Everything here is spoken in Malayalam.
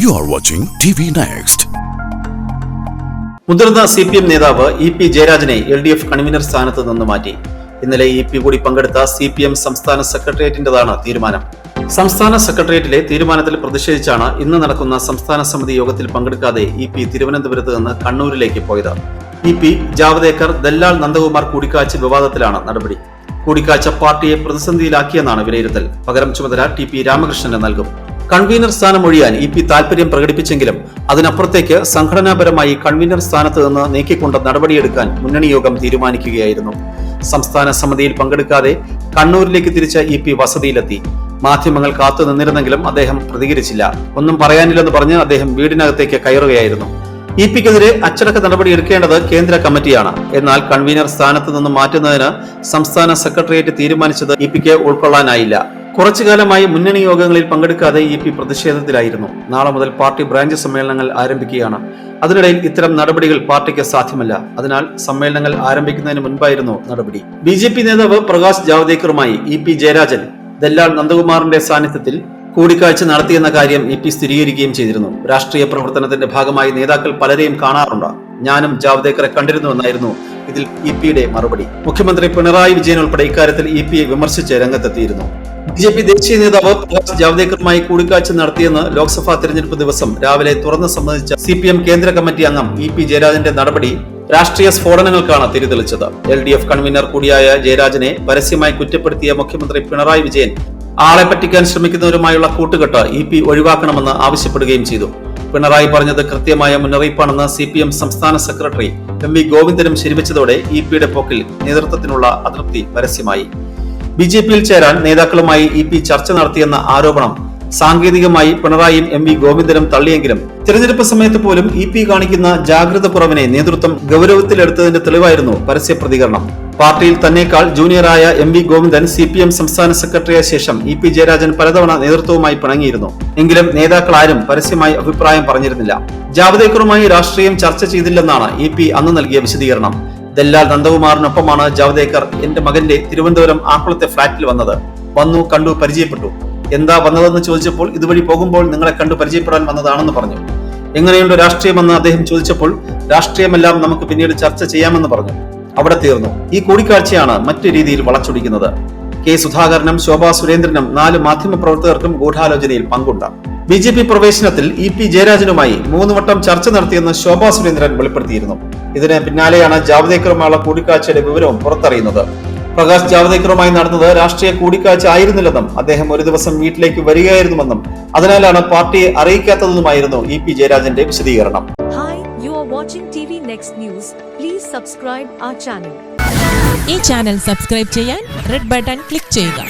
You are watching TV Next. മുതിർന്ന സി പി എം നേതാവ് ഇ പി ജയരാജനെ എൽ ഡി എഫ് കൺവീനർ സ്ഥാനത്ത് നിന്ന് മാറ്റി. ഇന്നലെ ഇ പി കൂടി പങ്കെടുത്ത സി പി എം സംസ്ഥാന സെക്രട്ടേറിയറ്റിന്റേതാണ് തീരുമാനം. സംസ്ഥാന സെക്രട്ടേറിയറ്റിലെ തീരുമാനത്തിൽ പ്രതിഷേധിച്ചാണ് ഇന്ന് നടക്കുന്ന സംസ്ഥാന സമിതി യോഗത്തിൽ പങ്കെടുക്കാതെ ഇ പി തിരുവനന്തപുരത്ത് നിന്ന് കണ്ണൂരിലേക്ക് പോയത്. ഇ പി ജാവദേക്കർ ദല്ലാൽ നന്ദകുമാർ കൂടിക്കാഴ്ച വിവാദത്തിലാണ് നടപടി. കൂടിക്കാഴ്ച പാർട്ടിയെ പ്രതിസന്ധിയിലാക്കിയെന്നാണ് വിലയിരുത്തൽ. പകരം ചുമതല ടി പി രാമകൃഷ്ണന് നൽകും. കൺവീനർ സ്ഥാനം ഒഴിയാൻ ഇ പി താൽപര്യം പ്രകടിപ്പിച്ചെങ്കിലും അതിനപ്പുറത്തേക്ക് സംഘടനാപരമായി കൺവീനർ സ്ഥാനത്ത് നിന്ന് നീക്കിക്കൊണ്ട് നടപടിയെടുക്കാൻ മുന്നണി യോഗം തീരുമാനിക്കുകയായിരുന്നു. സംസ്ഥാന സമിതിയിൽ പങ്കെടുക്കാതെ കണ്ണൂരിലേക്ക് തിരിച്ച ഇ പി വസതിയിലെത്തി. മാധ്യമങ്ങൾ കാത്തു നിന്നിരുന്നെങ്കിലും അദ്ദേഹം പ്രതികരിച്ചില്ല. ഒന്നും പറയാനില്ലെന്ന് പറഞ്ഞ് അദ്ദേഹം വീടിനകത്തേക്ക് കയറുകയായിരുന്നു. ഇ പിക്കെതിരെ അച്ചടക്ക നടപടി എടുക്കേണ്ടത് കേന്ദ്ര കമ്മിറ്റിയാണ്. എന്നാൽ കൺവീനർ സ്ഥാനത്ത് നിന്ന് മാറ്റുന്നതിന് സംസ്ഥാന സെക്രട്ടേറിയറ്റ് തീരുമാനിച്ചത് ഇ പിക്ക് ഉൾക്കൊള്ളാനായില്ല. കുറച്ചു കാലമായി മുന്നണി യോഗങ്ങളിൽ പങ്കെടുക്കാതെ ഇ പി പ്രതിഷേധത്തിലായിരുന്നു. നാളെ മുതൽ പാർട്ടി ബ്രാഞ്ച് സമ്മേളനങ്ങൾ ആരംഭിക്കുകയാണ്. അതിനിടയിൽ ഇത്തരം നടപടികൾ പാർട്ടിക്ക് സാധ്യമല്ല. അതിനാൽ സമ്മേളനങ്ങൾ ആരംഭിക്കുന്നതിന് മുൻപായിരുന്നു നടപടി. ബി ജെ പി നേതാവ് പ്രകാശ് ജാവ്ദേക്കറുമായി ഇ പി ജയരാജൻ ദല്ലാൽ നന്ദകുമാറിന്റെ സാന്നിധ്യത്തിൽ കൂടിക്കാഴ്ച നടത്തിയെന്ന കാര്യം ഇ പി സ്ഥിരീകരിക്കുകയും ചെയ്തിരുന്നു. രാഷ്ട്രീയ പ്രവർത്തനത്തിന്റെ ഭാഗമായി നേതാക്കൾ പലരെയും കാണാറുണ്ട്. ഞാനും ജാവ്ദേക്കറെ കണ്ടിരുന്നുവെന്നായിരുന്നു ഇതിൽ ഇ പിയുടെ മറുപടി. മുഖ്യമന്ത്രി പിണറായി വിജയൻ ഉൾപ്പെടെ ഇക്കാര്യത്തിൽ ഇ പിയെ വിമർശിച്ച് രംഗത്തെത്തിയിരുന്നു. ബി ജെ പി ദേശീയ നേതാവ് പ്രകാശ് ജാവ്ദേക്കറുമായി കൂടിക്കാഴ്ച നടത്തിയെന്ന് ലോക്സഭാ തെരഞ്ഞെടുപ്പ് ദിവസം രാവിലെ തുറന്ന് സംബന്ധിച്ച സി പി എം കേന്ദ്ര കമ്മിറ്റി അംഗം ഇ പി ജയരാജന്റെ നടപടി രാഷ്ട്രീയ സ്ഫോടനങ്ങൾക്കാണ് തിരിതെളിച്ചത്. എൽ ഡി എഫ് കൺവീനർ കൂടിയായ ജയരാജനെ പരസ്യമായി കുറ്റപ്പെടുത്തിയ മുഖ്യമന്ത്രി പിണറായി വിജയൻ ആളെ പറ്റിക്കാൻ ശ്രമിക്കുന്നവരുമായുള്ള കൂട്ടുകെട്ട് ഇ പി ഒഴിവാക്കണമെന്ന് ആവശ്യപ്പെടുകയും ചെയ്തു. പിണറായി പറഞ്ഞത് കൃത്യമായ മുന്നറിയിപ്പാണെന്ന് സി പി എം സംസ്ഥാന സെക്രട്ടറി എം വി ഗോവിന്ദനും ശരിവച്ചതോടെ ഇ പിയുടെ പോക്കിൽ നേതൃത്വത്തിനുള്ള അതൃപ്തി പരസ്യമായി. ബി ജെ പിയിൽ ചേരാൻ നേതാക്കളുമായി ഇ പി ചർച്ച നടത്തിയെന്ന ആരോപണം. സാങ്കേതികമായി പിണറായിയും എം വി ഗോവിന്ദനും തള്ളിയെങ്കിലും തിരഞ്ഞെടുപ്പ് സമയത്ത് പോലും ഇ പി കാണിക്കുന്ന ജാഗ്രത കുറവിനെ നേതൃത്വം ഗൗരവത്തിലെടുത്തതിന്റെ തെളിവായിരുന്നു പരസ്യ പ്രതികരണം. പാർട്ടിയിൽ തന്നേക്കാൾ ജൂനിയറായ M V Govindan C P M സംസ്ഥാന സെക്രട്ടറിയായ ശേഷം ഇ പി ജയരാജൻ പലതവണ നേതൃത്വവുമായി പിണങ്ങിയിരുന്നു. എങ്കിലും നേതാക്കൾ ആരും പരസ്യമായി അഭിപ്രായം പറഞ്ഞിരുന്നില്ല. ജാവദേക്കറുമായി രാഷ്ട്രീയം ചർച്ച ചെയ്തില്ലെന്നാണ് ഇ പി അന്ന് നൽകിയ വിശദീകരണം. ദല്ലാൽ നന്ദകുമാറിനൊപ്പമാണ് ജാവദേക്കർ എന്റെ മകന്റെ തിരുവനന്തപുരം ആക്കുളത്തെ ഫ്ളാറ്റിൽ വന്നത്. വന്നു കണ്ടു പരിചയപ്പെട്ടു. എന്താ വന്നതെന്ന് ചോദിച്ചപ്പോൾ ഇതുവഴി പോകുമ്പോൾ നിങ്ങളെ കണ്ടു പരിചയപ്പെടാൻ വന്നതാണെന്ന് പറഞ്ഞു. എങ്ങനെയുണ്ട് രാഷ്ട്രീയമെന്ന് അദ്ദേഹം ചോദിച്ചപ്പോൾ രാഷ്ട്രീയമെല്ലാം നമുക്ക് പിന്നീട് ചർച്ച ചെയ്യാമെന്ന് പറഞ്ഞു. അവിടെ തീർന്നു. ഈ കൂടിക്കാഴ്ചയാണ് മറ്റു രീതിയിൽ വളച്ചൊടിക്കുന്നത്. കെ സുധാകരനും ശോഭാ സുരേന്ദ്രനും നാല് മാധ്യമപ്രവർത്തകർക്കും ഗൂഢാലോചനയിൽ പങ്കുണ്ട്. ബി ജെ പി പ്രവേശനത്തിൽ ഇ പി ജയരാജനുമായി മൂന്നുവട്ടം ചർച്ച നടത്തിയെന്ന് ശോഭാ സുരേന്ദ്രൻ വെളിപ്പെടുത്തിയിരുന്നു. ഇതിന് പിന്നാലെയാണ് ജാവദേക്കറുമായുള്ള കൂടിക്കാഴ്ചയുടെ വിവരവും പുറത്തറിയുന്നത് പ്രകാശ് ജാവദേക്കറുമായി നടന്നത് രാഷ്ട്രീയ കൂടിക്കാഴ്ച ആയിരുന്നില്ലെന്നും അദ്ദേഹം ഒരു ദിവസം വീട്ടിലേക്ക് വരികയായിരുന്നുവെന്നും അതിനാലാണ് പാർട്ടിയെ അറിയിക്കാത്തതെന്നുമായിരുന്നു ഇ പി ജയരാജന്റെ വിശദീകരണം Hi, you are watching TV Next News. Please subscribe our channel. ഈ ചാനൽ സബ്സ്ക്രൈബ് ചെയ്യാൻ റെഡ് ബട്ടൺ ക്ലിക്ക് ചെയ്യുക